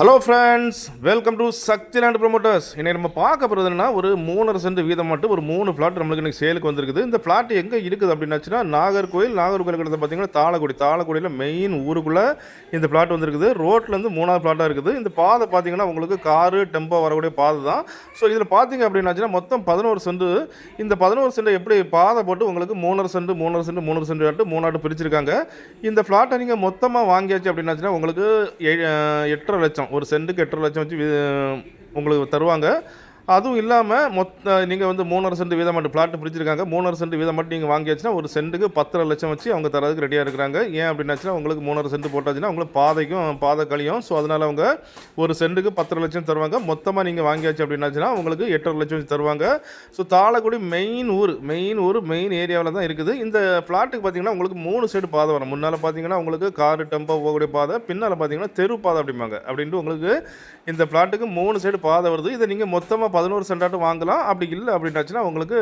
Hello friends welcome to Sakthi land promoters இன்னைக்கு நம்ம பார்க்க போகிறது என்னன்னா ஒரு மூணரை சென்ட் வீதம் மட்டும் ஒரு மூணு ஃப்ளாட் நம்மளுக்கு இன்னைக்கு சேலுக்கு வந்திருக்குது. இந்த ஃப்ளாட் எங்கே இருக்குது அப்படின்னாச்சுன்னா நாகர்கோயில் நாகர்கோயில் கிட்ட பார்த்தீங்கன்னா தாளக்குடி. தாளக்குடியில் மெயின் ஊருக்குள்ளே இந்த ஃப்ளாட் வந்திருக்குது. ரோட்லேருந்து மூணாவது ஃப்ளாட்டாக இருக்குது. இந்த பாதை பார்த்தீங்கன்னா உங்களுக்கு காரு டெம்போ வரக்கூடிய பாதை தான். ஸோ இதில் பார்த்தீங்க அப்படின்னாச்சுன்னா மொத்தம் பதினோரு சென்ட் இந்த பதினோரு சென்ட் எப்படி பாதை போட்டு உங்களுக்கு மூணரை சென்ட் மூணரை சென்ட் மூணு சென்ட் ஆட்டு மூணாட்டு பிரிச்சிருக்காங்க. இந்த ஃப்ளாட்டை நீங்கள் மொத்தமாக வாங்கியாச்சு அப்படின்னாச்சுன்னா உங்களுக்கு எ- எட்டரை லட்சம். ஒரு சென்ட்டுக்கு எட்டரை லட்சம் வச்சு உங்களுக்கு தருவாங்க. அதுவும் இல்லாமல் மொத்த நீங்கள் வந்து மூணரை சென்ட் வீதம் மட்டும் ஃப்ளாட் பிடிச்சிருக்காங்க. மூணரை சென்ட் வீதம் மட்டும் நீங்கள் வாங்கியாச்சுன்னா ஒரு சென்ட்டுக்கு பத்தரை லட்சம் வச்சு அவங்க தரதுக்கு ரெடியாக இருக்கிறாங்க. ஏன் அப்படின்னாச்சுன்னா உங்களுக்கு மூணரை சென்ட் போட்டாச்சுன்னா உங்களுக்கு பாதைக்கும் பாதை கழியும் ஸோ அதனால் அவங்க ஒரு சென்ட்டுக்கு பத்தரை லட்சம் தருவாங்க. மொத்தமாக நீங்கள் வாங்கியாச்சு அப்படின்னாச்சுன்னா உங்களுக்கு எட்டரை லட்சம் வச்சு தருவாங்க. ஸோ தாளக்குடி மெயின் ஊர் மெயின் ஊர் மெயின் ஏரியாவில் தான் இருக்குது. இந்த ஃப்ளாட்டுக்கு பார்த்தீங்கன்னா உங்களுக்கு மூணு சைடு பாதை வரும். முன்னால் பார்த்தீங்கன்னா உங்களுக்கு காரு டெம்போ போகக்கூடிய பாதை பின்னால் பார்த்தீங்கன்னா தெரு பாதை அப்படிம்பாங்க. அப்படின்ட்டு உங்களுக்கு இந்த ஃப்ளாட்டுக்கு மூணு சைடு பாதை வருது. இதை நீங்கள் மொத்தமாக பதினோரு சென்டாட்டும் வாங்கலாம். அப்படி இல்லை அப்படின்னாச்சுன்னா உங்களுக்கு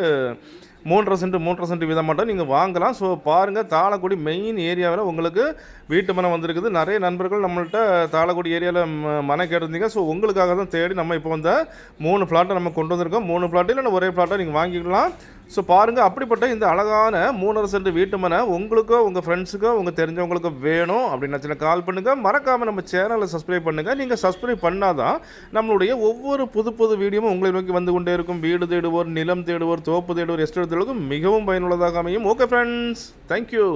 மூன்றரை சென்ட் மூன்றரை சென்ட் வீதம் மட்டும் நீங்கள் வாங்கலாம். ஸோ பாருங்கள் தாளக்குடி மெயின் ஏரியாவில் உங்களுக்கு வீட்டு மனம் வந்திருக்குது. நிறைய நண்பர்கள் நம்மள்ட்ட தாளக்குடி ஏரியாவில் மனை கேட்டிருந்தீங்க. ஸோ உங்களுக்காக தான் தேடி நம்ம இப்போ வந்த மூணு ஃப்ளாட்டை நம்ம கொண்டு வந்திருக்கோம். மூணு ஃப்ளாட்டு இல்லைன்னா ஒரே ஃப்ளாட்டை நீங்கள் வாங்கிக்கலாம். ஸோ பாருங்கள் அப்படிப்பட்ட இந்த அழகான மூணரை சென்ட் வீட்டு மனை உங்களுக்கோ உங்கள் ஃப்ரெண்ட்ஸுக்கோ உங்கள் தெரிஞ்சவங்களுக்கோ வேணும் அப்படின்னு கால் பண்ணுங்கள் மறக்காமல் நம்ம சேனலை சப்ஸ்கிரைப் பண்ணுங்கள் நீங்கள் சப்ஸ்கிரைப் பண்ணாதான் நம்மளுடைய ஒவ்வொரு புது புது வீடியோவும் உங்களை நோக்கி வந்து கொண்டே இருக்கும். வீடு தேடுவோர் நிலம் தேடுவோர் தோப்பு தேடுவோர் எஸ்டேட் தேடுவோர் மிகவும் பயனுள்ளதாக அமையும். Okay friends thank you